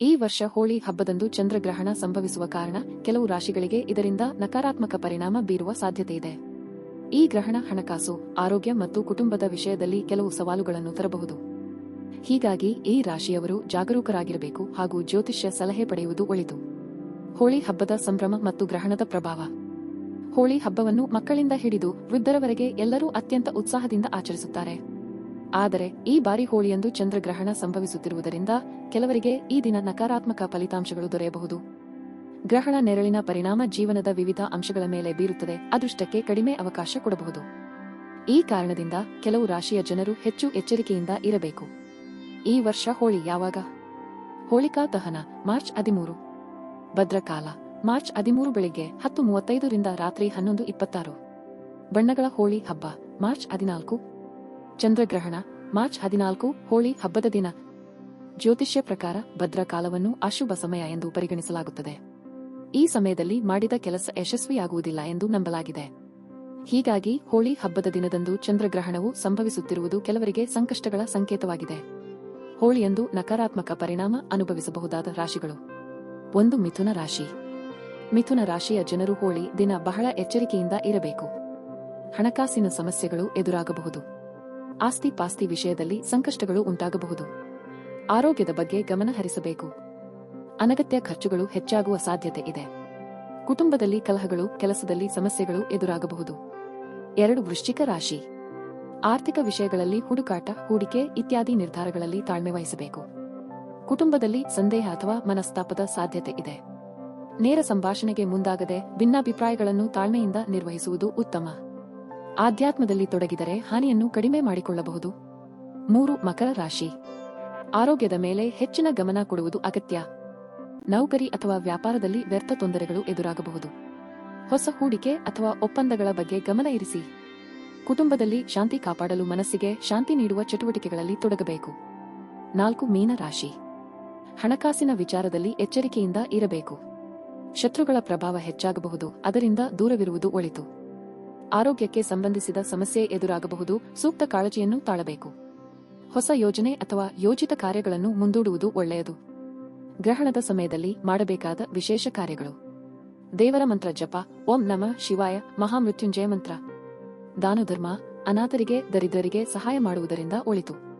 ಈ ವರ್ಷ ಹೋಳಿ ಹಬ್ಬದಂದು ಚಂದ್ರಗ್ರಹಣ ಸಂಭವಿಸುವ ಕಾರಣ ಕೆಲವು ರಾಶಿಗಳಿಗೆ ಇದರಿಂದ ನಕಾರಾತ್ಮಕ ಪರಿಣಾಮ ಬೀರುವ ಸಾಧ್ಯತೆಯಿದೆ ಈ ಗ್ರಹಣ ಹಣಕಾಸು, ಆರೋಗ್ಯ ಮತ್ತು ಕುಟುಂಬದ ವಿಷಯದಲ್ಲಿ ಕೆಲವು ಸವಾಲುಗಳನ್ನು ತರಬಹುದು. ಹೀಗಾಗಿ ಈ ರಾಶಿಯವರು ಜಾಗರೂಕರಾಗಿರಬೇಕು ಹಾಗೂ ಜ್ಯೋತಿಷ್ಯ ಸಲಹೆ ಪಡೆಯುವುದು ಒಳಿತು. ಹೋಳಿ ಹಬ್ಬದ ಸಂಭ್ರಮ ಮತ್ತು ಗ್ರಹಣದ ಪ್ರಭಾವ. ಹೋಳಿ ಹಬ್ಬವನ್ನು ಮಕ್ಕಳಿಂದ ಹಿಡಿದು ವೃದ್ಧರವರೆಗೆ ಎಲ್ಲರೂ ಅತ್ಯಂತ ಉತ್ಸಾಹದಿಂದ ಆಚರಿಸುತ್ತಾರೆ. ಆದರೆ ಈ ಬಾರಿ ಹೋಳಿಯಂದು ಚಂದ್ರಗ್ರಹಣ ಸಂಭವಿಸುತ್ತಿರುವುದರಿಂದ ಕೆಲವರಿಗೆ ಈ ದಿನ ನಕಾರಾತ್ಮಕ ಫಲಿತಾಂಶಗಳು ದೊರೆಯಬಹುದು. ಗ್ರಹಣ ನೆರಳಿನ ಪರಿಣಾಮ ಜೀವನದ ವಿವಿಧ ಅಂಶಗಳ ಮೇಲೆ ಬೀರುತ್ತದೆ, ಅದೃಷ್ಟಕ್ಕೆ ಕಡಿಮೆ ಅವಕಾಶ ಕೊಡಬಹುದು. ಈ ಕಾರಣದಿಂದ ಕೆಲವು ರಾಶಿಯ ಜನರು ಹೆಚ್ಚು ಎಚ್ಚರಿಕೆಯಿಂದ ಇರಬೇಕು. ಈ ವರ್ಷ ಹೋಳಿ ಯಾವಾಗ? ಹೋಳಿಕಾ ದಹನ, ಮಾರ್ಚ್ ಹದಿಮೂರು. ಭದ್ರಕಾಲ, ಮಾರ್ಚ್ ಹದಿಮೂರು ಬೆಳಿಗ್ಗೆ ಹತ್ತು ಮೂವತ್ತೈದರಿಂದ ರಾತ್ರಿ ಹನ್ನೊಂದು ಇಪ್ಪತ್ತಾರು. ಬಣ್ಣಗಳ ಹೋಳಿ ಹಬ್ಬ, ಮಾರ್ಚ್ ಹದಿನಾಲ್ಕು. ಚಂದ್ರಗ್ರಹಣ, ಮಾರ್ಚ್ ಹದಿನಾಲ್ಕು, ಹೋಳಿ ಹಬ್ಬದ ದಿನ. ಜ್ಯೋತಿಷ್ಯ ಪ್ರಕಾರ ಭದ್ರಕಾಲವನ್ನು ಅಶುಭ ಸಮಯ ಎಂದು ಪರಿಗಣಿಸಲಾಗುತ್ತದೆ. ಈ ಸಮಯದಲ್ಲಿ ಮಾಡಿದ ಕೆಲಸ ಯಶಸ್ವಿಯಾಗುವುದಿಲ್ಲ ಎಂದು ನಂಬಲಾಗಿದೆ. ಹೀಗಾಗಿ ಹೋಳಿ ಹಬ್ಬದ ದಿನದಂದು ಚಂದ್ರಗ್ರಹಣವು ಸಂಭವಿಸುತ್ತಿರುವುದು ಕೆಲವರಿಗೆ ಸಂಕಷ್ಟಗಳ ಸಂಕೇತವಾಗಿದೆ. ಹೋಳಿಯಂದು ನಕಾರಾತ್ಮಕ ಪರಿಣಾಮ ಅನುಭವಿಸಬಹುದಾದ ರಾಶಿಗಳು. ಒಂದು ಮಿಥುನ ರಾಶಿ. ಮಿಥುನ ರಾಶಿಯ ಜನರು ಹೋಳಿ ದಿನ ಬಹಳ ಎಚ್ಚರಿಕೆಯಿಂದ ಇರಬೇಕು. ಹಣಕಾಸಿನ ಸಮಸ್ಯೆಗಳು ಎದುರಾಗಬಹುದು. ಆಸ್ತಿ ಪಾಸ್ತಿ ವಿಷಯದಲ್ಲಿ ಸಂಕಷ್ಟಗಳು ಉಂಟಾಗಬಹುದು. ಆರೋಗ್ಯದ ಬಗ್ಗೆ ಗಮನ ಹರಿಸಬೇಕು. ಅನಗತ್ಯ ಖರ್ಚುಗಳು ಹೆಚ್ಚಾಗುವ ಸಾಧ್ಯತೆ ಇದೆ. ಕುಟುಂಬದಲ್ಲಿ ಕಲಹಗಳು, ಕೆಲಸದಲ್ಲಿ ಸಮಸ್ಯೆಗಳು ಎದುರಾಗಬಹುದು. ಎರಡು ವೃಶ್ಚಿಕ ರಾಶಿ. ಆರ್ಥಿಕ ವಿಷಯಗಳಲ್ಲಿ ಹುಡುಕಾಟ, ಹೂಡಿಕೆ ಇತ್ಯಾದಿ ನಿರ್ಧಾರಗಳಲ್ಲಿ ತಾಳ್ಮೆ ವಹಿಸಬೇಕು. ಕುಟುಂಬದಲ್ಲಿ ಸಂದೇಹ ಅಥವಾ ಮನಸ್ತಾಪದ ಸಾಧ್ಯತೆ ಇದೆ. ನೇರ ಸಂಭಾಷಣೆಗೆ ಮುಂದಾಗದೆ ಭಿನ್ನಾಭಿಪ್ರಾಯಗಳನ್ನು ತಾಳ್ಮೆಯಿಂದ ನಿರ್ವಹಿಸುವುದು ಉತ್ತಮ. ಆಧ್ಯಾತ್ಮದಲ್ಲಿ ತೊಡಗಿದರೆ ಹಾನಿಯನ್ನು ಕಡಿಮೆ ಮಾಡಿಕೊಳ್ಳಬಹುದು. ಮೂರು, ಮಕರ ರಾಶಿ. ಆರೋಗ್ಯದ ಮೇಲೆ ಹೆಚ್ಚಿನ ಗಮನ ಕೊಡುವುದು ಅಗತ್ಯ. ನೌಕರಿ ಅಥವಾ ವ್ಯಾಪಾರದಲ್ಲಿ ವ್ಯರ್ಥ ತೊಂದರೆಗಳು ಎದುರಾಗಬಹುದು. ಹೊಸ ಹೂಡಿಕೆ ಅಥವಾ ಒಪ್ಪಂದಗಳ ಬಗ್ಗೆ ಗಮನ ಇರಿಸಿ. ಕುಟುಂಬದಲ್ಲಿ ಶಾಂತಿ ಕಾಪಾಡಲು ಮನಸ್ಸಿಗೆ ಶಾಂತಿ ನೀಡುವ ಚಟುವಟಿಕೆಗಳಲ್ಲಿ ತೊಡಗಬೇಕು. ನಾಲ್ಕು, ಮೀನ ರಾಶಿ. ಹಣಕಾಸಿನ ವಿಚಾರದಲ್ಲಿ ಎಚ್ಚರಿಕೆಯಿಂದ ಇರಬೇಕು. ಶತ್ರುಗಳ ಪ್ರಭಾವ ಹೆಚ್ಚಾಗಬಹುದು, ಅದರಿಂದ ದೂರವಿರುವುದು ಒಳಿತು. ಆರೋಗ್ಯಕ್ಕೆ ಸಂಬಂಧಿಸಿದ ಸಮಸ್ಯೆ ಎದುರಾಗಬಹುದು. ಸೂಕ್ತ ಕಾಳಜಿಯನ್ನು ತಾಳಬೇಕು. ಹೊಸ ಯೋಜನೆ ಅಥವಾ ಯೋಜಿತ ಕಾರ್ಯಗಳನ್ನು ಮುಂದೂಡುವುದು ಒಳ್ಳೆಯದು. ಗ್ರಹಣದ ಸಮಯದಲ್ಲಿ ಮಾಡಬೇಕಾದ ವಿಶೇಷ ಕಾರ್ಯಗಳು. ದೇವರ ಮಂತ್ರ ಜಪ, ಓಂ ನಮ ಶಿವಾಯ, ಮಹಾಮೃತ್ಯುಂಜಯ ಮಂತ್ರ. ದಾನಧರ್ಮ, ಅನಾಥರಿಗೆ, ದರಿದ್ರರಿಗೆ ಸಹಾಯ ಮಾಡುವುದರಿಂದ ಒಳಿತು.